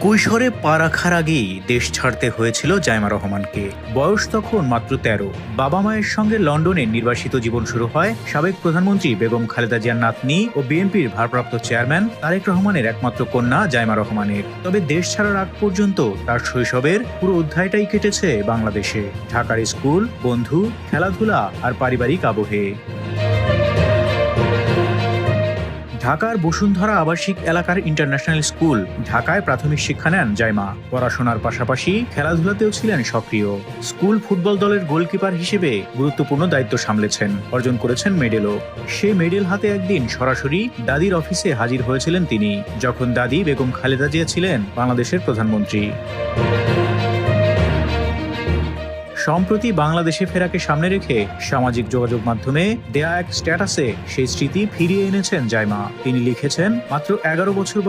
কৈশোরে পা রাখার আগেই দেশ ছাড়তে হয়েছিল জাইমা রহমানকে। বয়স তখন মাত্র তেরো। বাবা মায়ের সঙ্গে লন্ডনে নির্বাসিত জীবন শুরু হয় সাবেক প্রধানমন্ত্রী বেগম খালেদা জিয়ার নাতনি ও বিএনপির ভারপ্রাপ্ত চেয়ারম্যান তারেক রহমানের একমাত্র কন্যা জাইমা রহমানের। তবে দেশ ছাড়ার আগ পর্যন্ত তার শৈশবের পুরো অধ্যায়টাই কেটেছে বাংলাদেশে। ঢাকার স্কুল, বন্ধু, খেলাধুলা আর পারিবারিক আবহে। ঢাকার বসুন্ধরা আবাসিক এলাকার ইন্টারন্যাশনাল স্কুল ঢাকায় প্রাথমিক শিক্ষা নেন জাইমা। পড়াশোনার পাশাপাশি খেলাধুলাতেও ছিলেন সক্রিয়। স্কুল ফুটবল দলের গোলকিপার হিসেবে গুরুত্বপূর্ণ দায়িত্ব সামলেছেন, অর্জন করেছেন মেডেলও। সে মেডেল হাতে একদিন সরাসরি দাদির অফিসে হাজির হয়েছিলেন তিনি, যখন দাদি বেগম খালেদা জিয়া ছিলেন বাংলাদেশের প্রধানমন্ত্রী। সম্প্রতি বাংলাদেশে ফেরাকে সামনে রেখে সামাজিক যোগাযোগ মাধ্যমে দেয়া এক স্ট্যাটাসে সেই স্মৃতি ফিরিয়ে এনেছেন জাইমা। তিনি লিখেছেন, মাত্র এগারো বছর